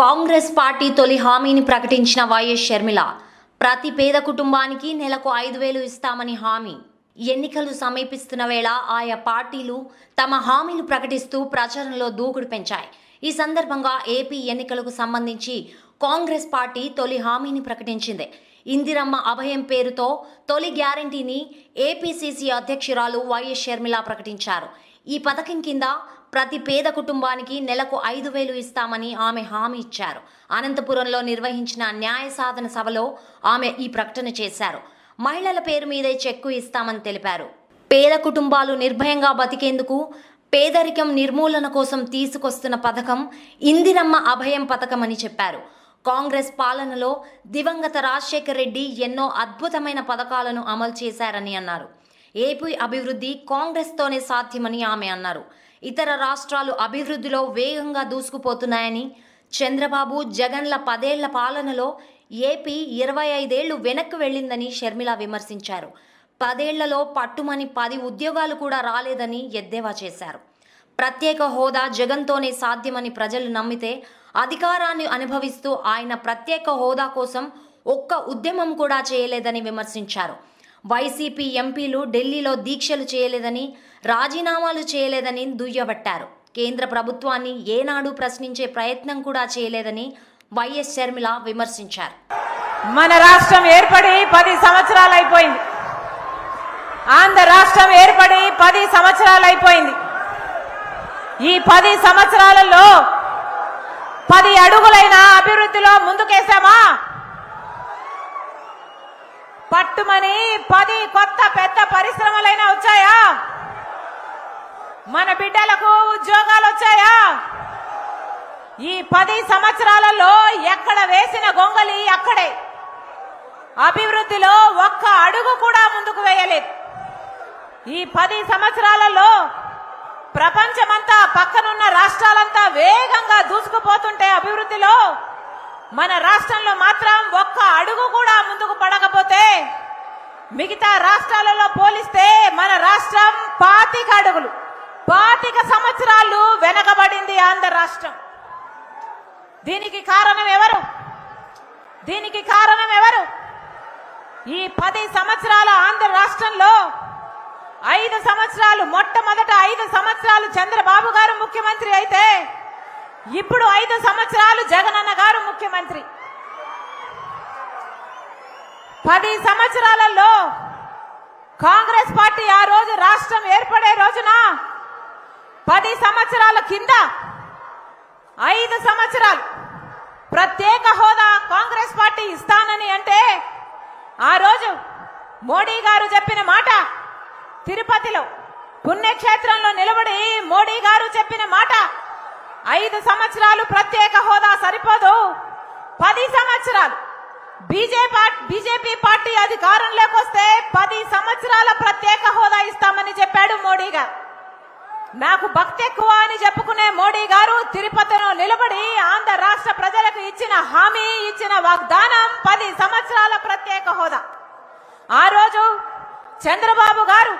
Congress party తొలి హామీని ప్రకటించిన వైఎస్ షర్మిల ప్రతి పేద కుటుంబానికి నెలకు ఐదు వేలు ఇస్తామని హామీ. ఎన్నికలు సమీపిస్తున్న వేళ ఆయా పార్టీలు తమ హామీలు ప్రకటిస్తూ ప్రచారంలో దూకుడు పెంచాయి. ఈ సందర్భంగా ఏపీ ఎన్నికలకు సంబంధించి కాంగ్రెస్ పార్టీ తొలి హామీని ప్రకటించింది. ఇందిరమ్మ అభయం పేరుతో తొలి గ్యారంటీని ఏపీసీసీ అధ్యక్షురాలు వైఎస్ షర్మిల ప్రకటించారు. ఈ పథకం కింద ప్రతి పేద కుటుంబానికి నెలకు ఐదు వేలు ఇస్తామని ఆమె హామీ ఇచ్చారు. అనంతపురంలో నిర్వహించిన న్యాయ సాధన సభలో ఆమె ఈ ప్రకటన చేశారు. మహిళల పేరు మీదే చెక్కు ఇస్తామని తెలిపారు. పేద కుటుంబాలు నిర్భయంగా బతికేందుకు పేదరికం నిర్మూలన కోసం తీసుకొస్తున్న పథకం ఇందిరమ్మ అభయం పథకం అని చెప్పారు. కాంగ్రెస్ పాలనలో దివంగత రాజశేఖర రెడ్డి ఎన్నో అద్భుతమైన పథకాలను అమలు చేశారని అన్నారు. ఏపీ అభివృద్ధి కాంగ్రెస్తోనే సాధ్యమని ఆమె అన్నారు. ఇతర రాష్ట్రాలు అభివృద్ధిలో వేగంగా దూసుకుపోతున్నాయని చంద్రబాబు జగన్ల పదేళ్ళ పాలనలో ఏపీ ఇరవై ఐదేళ్ళు వెనక్కి వెళ్ళిందని షర్మిల విమర్శించారు. పదేళ్ళలో పట్టుమని పది ఉద్యోగాలు కూడా రాలేదని ఎద్దేవా చేశారు. ప్రత్యేక హోదా జగన్తోనే సాధ్యమని ప్రజలు నమ్మితే అధికారాన్ని అనుభవిస్తూ ఆయన ప్రత్యేక హోదా కోసం ఒక్క ఉద్యమం కూడా చేయలేదని విమర్శించారు. వైసీపీ ఎంపీలు ఢిల్లీలో దీక్షలు చేయలేదని రాజీనామాలు చేయలేదని దుయ్యబట్టారు. కేంద్ర ప్రభుత్వాన్ని ఏనాడు ప్రశ్నించే ప్రయత్నం కూడా చేయలేదని వైఎస్ షర్మిల విమర్శించారు. మన రాష్ట్రం ఏర్పడి పది సంవత్సరాలు అయిపోయింది. ఆంధ్ర రాష్ట్రం ఏర్పడి పది సంవత్సరాలు అయిపోయింది. ఈ పది సంవత్సరాలలో పది అడుగులైన అభివృద్ధిలో ముందుకేసామా పట్టుమని పది కొత్త పెద్ద పరిశ్రమలైనా వచ్చాయా? మన బిడ్డలకు ఉద్యోగాలు వచ్చాయా? ఈ పది సంవత్సరాలలో ఎక్కడ వేసిన గొంగలి అక్కడే. అభివృద్ధిలో ఒక్క అడుగు కూడా ముందుకు వేయలేదు. ఈ పది సంవత్సరాలలో ప్రపంచమంతా పక్కనున్న రాష్ట్రాలంతా వేగంగా దూసుకుపోతుంటే అభివృద్ధిలో మన రాష్ట్రంలో మాత్రం ఒక్క అడుగు కూడా ముందుకు పడకపోతే మిగతా రాష్ట్రాలలో పోలిస్తే మన రాష్ట్రం పాతిక అడుగులు పాతిక సంవత్సరాలు వెనకబడింది ఆంధ్ర రాష్ట్రం. దీనికి కారణం ఎవరు? దీనికి కారణం ఎవరు? ఈ పది సంవత్సరాల ఆంధ్ర రాష్ట్రంలో ఐదు సంవత్సరాలు మొట్టమొదట ఐదు సంవత్సరాలు చంద్రబాబు గారు ముఖ్యమంత్రి అయితే ఇప్పుడు ఐదు సంవత్సరాలు జగనన్న గారు ముఖ్యమంత్రి. పది సంవత్సరాలలో కాంగ్రెస్ పార్టీ ఆ రోజు రాష్ట్రం ఏర్పడే రోజున పది సంవత్సరాల కింద ఐదు సంవత్సరాలు ప్రత్యేక హోదా కాంగ్రెస్ పార్టీ ఇస్తానని అంటే ఆ రోజు మోడీ గారు చెప్పిన మాట తిరుపతిలో పుణ్యక్షేత్రంలో నిలబడి మోడీ గారు చెప్పిన మాట ఐదు సంవత్సరాలు ప్రత్యేక హోదా సరిపోదు. పది సంవత్సరాలు. బీజేపీ బీజేపీ పార్టీ అధికారంలోకి వస్తే పది సంవత్సరాల ప్రత్యేక హోదా ఇస్తామని చెప్పాడు మోడీ గారు నాకు భక్తి ఎక్కువ అని చెప్పుకునే మోడీ గారు తిరుపతిలో నిలబడి ఆంధ్ర రాష్ట్ర ప్రజలకు ఇచ్చిన హామీ ఇచ్చిన వాగ్దానం పది సంవత్సరాల ప్రత్యేక హోదా. ఆ రోజు చంద్రబాబు గారు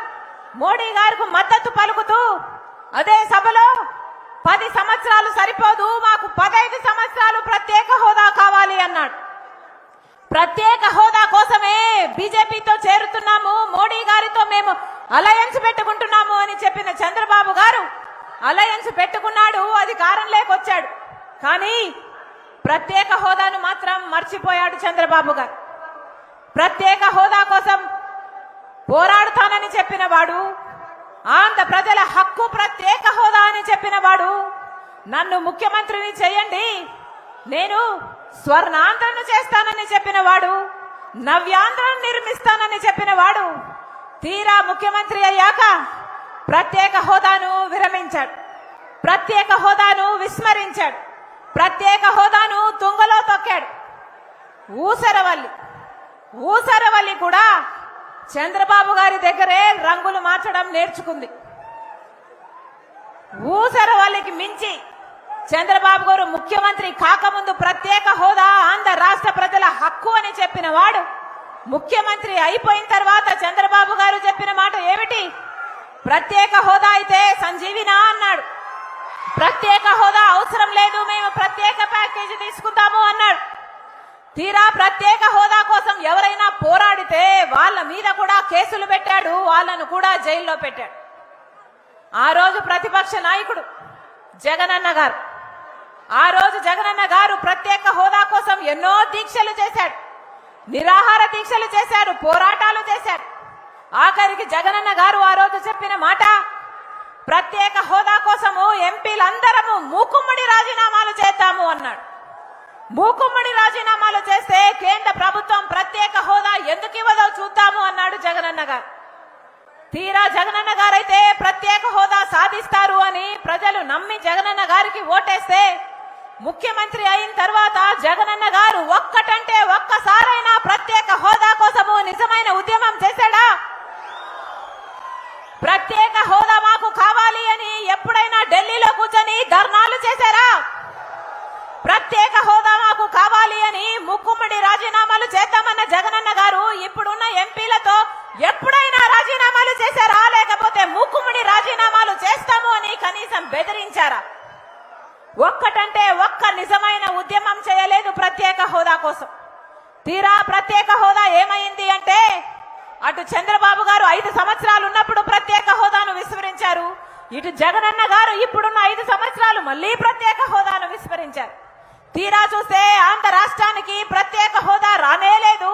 మోడీ గారికి మద్దతు పలుకుతూ అదే సభలో పది సంవత్సరాలు సరిపోదు మాకు పదైదు సంవత్సరాలు ప్రత్యేక హోదా కావాలి అన్నాడు. ప్రత్యేక హోదా కోసమే బీజేపీతో చేరుతున్నాము మోడీ గారితో మేము అలయన్స్ పెట్టుకుంటున్నాము అని చెప్పిన చంద్రబాబు గారు అలయన్స్ పెట్టుకున్నాడు అది కారణం లేకొచ్చాడు. కానీ ప్రత్యేక హోదాను మాత్రం మర్చిపోయాడు చంద్రబాబు గారు. ప్రత్యేక హోదా కోసం పోరాడుతానని చెప్పిన వాడు ఆంధ్ర ప్రజల హక్కు ప్రత్యేక హోదా అని చెప్పిన వాడు నన్ను ముఖ్యమంత్రిని చేయండి. నేను స్వర్ణాంధ్రను చేస్తానని చెప్పిన వాడు నవ్యాంధ్రను నిర్మిస్తానని చెప్పిన వాడు తీరా ముఖ్యమంత్రి అయ్యాక ప్రత్యేక హోదాను విరమించాడు. ప్రత్యేక హోదాను విస్మరించాడు. ప్రత్యేక హోదాను తుంగలో తొక్కాడు. ఊసరవల్లి. ఊసరవల్లి కూడా చంద్రబాబు గారి దగ్గరే రంగులు మార్చడం నేర్చుకుంది. ఊసరవల్లికి మించి చంద్రబాబు గారు ముఖ్యమంత్రి కాకముందు ప్రత్యేక హోదా ఆంధ్ర రాష్ట్ర ప్రజల హక్కు అని చెప్పిన వాడు ముఖ్యమంత్రి అయిపోయిన తర్వాత చంద్రబాబు గారు చెప్పిన మాట ఏమిటి? ప్రత్యేక హోదా అయితే సంజీవినా అన్నాడు. ప్రత్యేక హోదా అవసరం లేదు మేము ప్రత్యేక ప్యాకేజీ తీసుకుంటాము అన్నాడు. తీరా ప్రత్యేక హోదా కోసం ఎవరైనా పోరాడితే వాళ్ళ మీద కూడా కేసులు పెట్టాడు వాళ్ళను కూడా జైల్లో పెట్టాడు. ఆ రోజు ప్రతిపక్ష నాయకుడు జగనన్న గారు ఆ రోజు జగనన్న గారు ప్రత్యేక హోదా కోసం ఎన్నో దీక్షలు చేశాడు. నిరాహార దీక్షలు చేశారు పోరాటాలు చేశారు. ఆఖరికి జగనన్న గారు ఆ రోజు చెప్పిన మాట ప్రత్యేక హోదా కోసము ఎంపీలందరము మూకుమ్మడి రాజీనామాలు చేద్దాము అన్నాడు. మూకుమ్మడి రాజీనామాలు చేస్తే కేంద్ర ప్రభుత్వం ప్రత్యేక హోదా ఎందుకు ఇవ్వదో చూద్దాము అన్నాడు జగనన్న గారు. తీరా జగనన్న గారైతే ప్రత్యేక హోదా సాధిస్తారు అని ప్రజలు నమ్మి జగనన్న గారికి ఓటేస్తే ముఖ్యమంత్రి అయిన తర్వాత జగనన్న గారు ఒక్కటంటే ఒక్కసారైనా ప్రత్యేక హోదా కోసము నిజమైన ఉద్యమం చేశాడా? ప్రత్యేక హోదా మాకు కావాలి అని ఎప్పుడైనా ఢిల్లీలో కూర్చొని ధర్నా చేశారా ప్రత్యేక హోదా మాకు కావాలి అని ముక్కుమ్మడి రాజీనామాలు చేద్దామన్న జగనన్న గారు ఇప్పుడున్న ఎంపీలతో ఎప్పుడైనా రాజీనామాలు చేశారా? లేకపోతే ముక్కుమ్మడి రాజీనామాలు చేస్తాము అని కనీసం బెదిరించారా? ఒక్కటంటే ఒక్క నిజమైన ఉద్యమం చేయలేదు ప్రత్యేక హోదా కోసం. తీరా ప్రత్యేక హోదా ఏమైంది అంటే అటు చంద్రబాబు గారు ఐదు సంవత్సరాలు ఉన్నప్పుడు ప్రత్యేక హోదాను విస్మరించారు. ఇటు జగనన్న గారు ఇప్పుడున్న ఐదు సంవత్సరాలు మళ్ళీ ప్రత్యేక హోదాను విస్మరించారు. తీరా చూస్తే ఆంధ్ర రాష్ట్రానికి ప్రత్యేక హోదా రానే లేదు.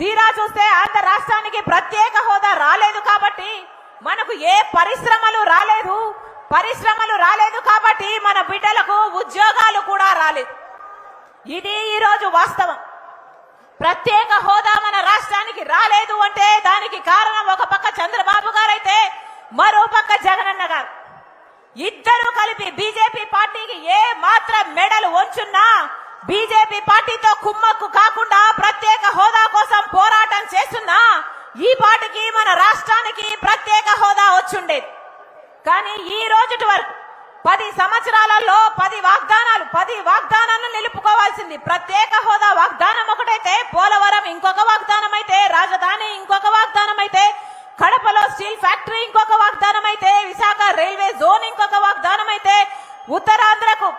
తీరా చూస్తే ఆంధ్ర రాష్ట్రానికి ప్రత్యేక హోదా రాలేదు కాబట్టి మనకు ఏ పరిశ్రమలు రాలేదు. పరిశ్రమలు రాలేదు కాబట్టి మన బిడ్డలకు ఉద్యోగాలు కూడా రాలేదు. ఇది ఈరోజు వాస్తవం. ప్రత్యేక హోదా మన రాష్ట్రానికి రాలేదు అంటే దానికి కారణం ఒక పక్క చంద్రబాబు గారైతే మరో పక్క జగనన్న గారు. ఇద్దరు కలిపి బీజేపీ పార్టీకి ఏ మాత్రం మెడలు వంచున్నా బీజేపీ పార్టీతో కుమ్మక్కు కాకుండా ప్రత్యేక హోదా కోసం పోరాటం చేస్తున్నా ఈ పాటికి మన రాష్ట్రానికి ప్రత్యేక హోదా వచ్చుండేది. కానీ ఈ రోజుటి వరకు పది సంవత్సరాలలో పది వాగ్దానాలు పది వాగ్దానాలను నిలుపుకోవాల్సింది. ప్రత్యేక హోదా వాగ్దానం ఒకటైతే పోలవరం ఇంకొక వాగ్దానం అయితే రాజధాని ఇంకొక వాగ్దానం అయితే కడపలో స్టీల్ ఫ్యాక్టరీ ఇంకొక వాగ్దానం అయితే విశాఖ రైల్వే జోన్ ఇంకొక వాగ్దానం అయితే ఉత్తరాంధ్రకు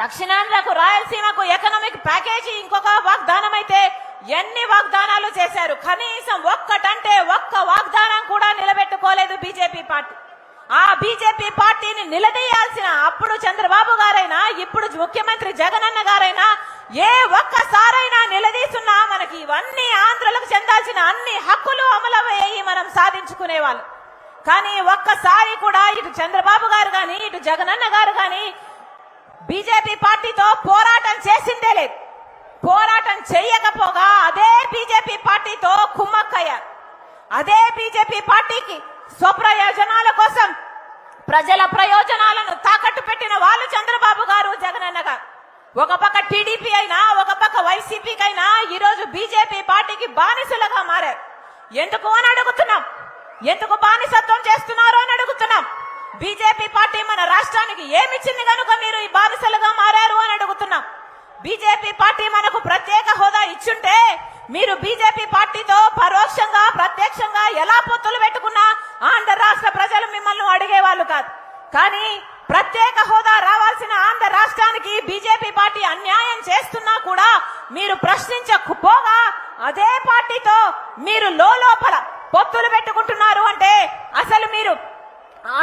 దక్షిణాంధ్రకు రాయలసీమకు ఎకనామిక్ ప్యాకేజీ ఇంకొక వాగ్దానం అయితే ఎన్ని వాగ్దానాలు చేశారు? కనీసం ఒక్కటంటే ఒక్క వాగ్దానం కూడా నిలబెట్టుకోలేదు బీజేపీ పార్టీ. ఆ బీజేపీ పార్టీని నిలదీయాల్సిన అప్పుడు చంద్రబాబు గారైనా ఇప్పుడు ముఖ్యమంత్రి జగనన్న గారైనా ఏ ఒక్కసారైనా నిలదీస్తున్నా మనకి ఇవన్నీ ఆంధ్రులకు చెందాల్సిన అన్ని హక్కులు అమలయ్యి మనం సాధించుకునే వాళ్ళు కానీ ఒక్కసారి కూడా ఇటు చంద్రబాబు గారు గాని ఇటు జగనన్న గారు గాని బీజేపీ పార్టీతో పోరాటం చేసిందే లేదు. పోరాటం చేయకపోగా అదే బీజేపీ పార్టీతో కుమ్మక్కయ్యారు. అదే బీజేపీ పార్టీకి స్వప్రయోజనాల కోసం ప్రజల ప్రయోజనాలను తాకట్టు పెట్టిన వాళ్ళు చంద్రబాబు గారు జగనన్న గారు. ఒక పక్క టీడీపీ అయినా ఒక పక్క వైసీపీకి అయినా ఈరోజు బీజేపీ పార్టీకి బానిసలుగా మారారు. ఎందుకు అని అడుగుతున్నాం? ఎందుకు బానిసత్వం చేస్తున్నారు అని అడుగుతున్నాం. బీజేపీ పార్టీ మన రాష్ట్రానికి ఏమిచ్చింది కనుక మీరు ఈ బానిసలుగా మారారు అని అడుగుతున్నాం. బీజేపీ పార్టీ మనకు ప్రత్యేక హోదా ఇచ్చుంటే మీరు బీజేపీ పార్టీతో పరోక్షంగా ప్రత్యక్షంగా ఎలా పొత్తులు పెట్టుకున్నా ఆంధ్ర రాష్ట్ర ప్రజలు మిమ్మల్ని అడిగేవాళ్ళు కాదు. కానీ ప్రత్యేక హోదా రావాల్సిన ఆంధ్ర రాష్ట్రానికి బీజేపీ పార్టీ అన్యాయం చేస్తున్నా కూడా మీరు ప్రశ్నించకపోగా అదే పార్టీతో మీరు లోపల పొత్తులు పెట్టుకుంటున్నారు అంటే అసలు మీరు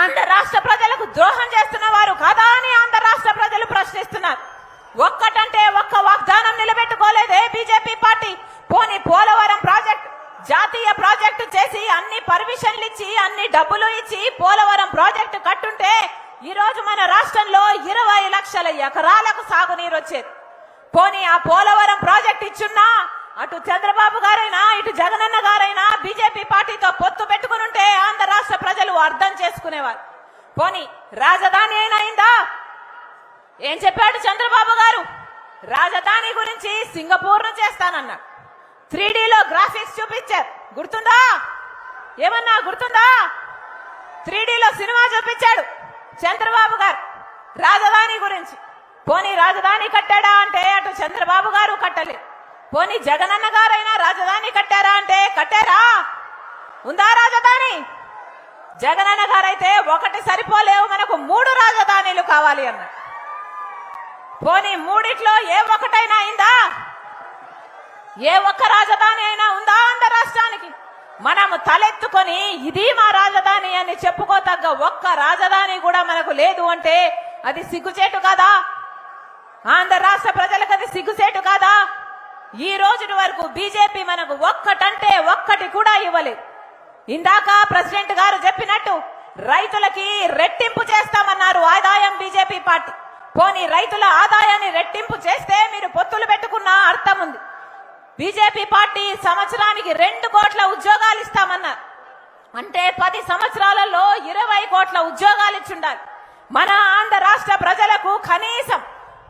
ఆంధ్ర రాష్ట్ర ప్రజలకు ద్రోహం చేస్తున్న వారు కాదా అని ఆంధ్ర రాష్ట్ర ప్రజలు ప్రశ్నిస్తున్నారు. ఒక్కటంటే ఒక్క వాగ్దానం నిలబెట్టుకోలేదే బీజేపీ పార్టీ. పోని పోలవరం ప్రాజెక్ట్ జాతీయ ప్రాజెక్టు చేసి అన్ని పర్మిషన్లు ఇచ్చి అన్ని డబ్బులు ఇచ్చి పోలవరం ప్రాజెక్టు కట్టుంటే ఈ రోజు మన రాష్ట్రంలో ఇరవై లక్షల ఎకరాలకు సాగునీరు వచ్చేది. పోనీ ఆ పోలవరం ప్రాజెక్ట్ ఇచ్చున్నా అటు చంద్రబాబు గారైనా ఇటు జగనన్న గారైనా బీజేపీ పార్టీతో పొత్తు పెట్టుకుని ఉంటే ఆంధ్ర రాష్ట్ర ప్రజలు అర్థం చేసుకునేవారు. పోనీ రాజధాని అయినా అయిందా? ఏం చెప్పాడు చంద్రబాబు గారు? రాజధాని గురించి సింగపూర్ను చేస్తానన్నాడు. త్రీడీలో గ్రాఫిక్స్ చూపించారు. గుర్తుందా? ఏమన్నా గుర్తుందా? త్రీడీలో సినిమా చూపించాడు చంద్రబాబు గారు రాజధాని గురించి. పోనీ రాజధాని కట్టాడా అంటే అటు చంద్రబాబు గారు కట్టలేదు. పోనీ జగనన్న గారైనా రాజధాని కట్టారా అంటే కట్టారా? ఉందా రాజధాని? జగనన్న గారైతే ఒకటి సరిపోలేవు మనకు మూడు రాజధానులు కావాలి అన్న. పోనీ మూడిట్లో ఏ ఒక్కటైనా అయిందా? ఏ ఒక్క రాజధాని అయినా ఉందా అంద రాష్ట్రానికి? మనము తలెత్తుకొని ఇది మా రాజధాని అని చెప్పుకోతగ్గ ఒక్క రాజధాని కూడా మనకు లేదు అంటే అది సిగ్గుచేటు కాదా? ఆంధ్ర రాష్ట్ర ప్రజలకు అది సిగ్గుచేటు కాదా? ఈ రోజు వరకు బీజేపీ మనకు ఒక్కటంటే ఒక్కటి కూడా ఇవ్వలేదు. ఇందాక ప్రెసిడెంట్ గారు చెప్పినట్టు రైతులకి రెట్టింపు చేస్తామన్నారు ఆదాయం బీజేపీ పార్టీ. పోనీ రైతుల ఆదాయాన్ని రెట్టింపు చేస్తే మీరు పొత్తులు పెట్టుకున్న అర్థం ఉంది. బీజేపీ పార్టీ సంవత్సరానికి రెండు కోట్ల ఉద్యోగాలు ఇస్తామన్నారు. అంటే పది సంవత్సరాలలో ఇరవై కోట్ల ఉద్యోగాలు ఇచ్చుండాలి. మన ఆంధ్ర రాష్ట్ర ప్రజలకు కనీసం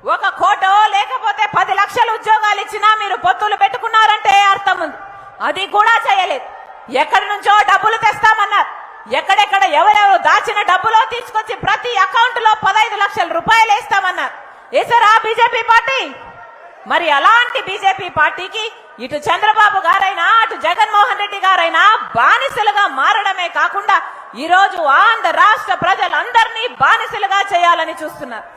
ఒక కోటో లేకపోతే పది లక్షల ఉద్యోగాలు ఇచ్చినా మీరు పొత్తులు పెట్టుకున్నారంటే అర్థం ఉంది. అది కూడా చేయలేదు. ఎక్కడి నుంచో డబ్బులు తెస్తామన్నారు. ఎక్కడెక్కడ ఎవరెవరు దాచిన డబ్బులో తీసుకొచ్చి ప్రతి అకౌంట్లో పదహైదు లక్షల రూపాయలు వేస్తామన్నారు. వేసారా బీజేపీ పార్టీ? మరి అలాంటి బీజేపీ పార్టీకి ఇటు చంద్రబాబు గారైనా అటు జగన్మోహన్ రెడ్డి గారైనా బానిసలుగా మారడమే కాకుండా ఈరోజు ఆంధ్ర రాష్ట్ర ప్రజలందరినీ బానిసలుగా చేయాలని చూస్తున్నారు.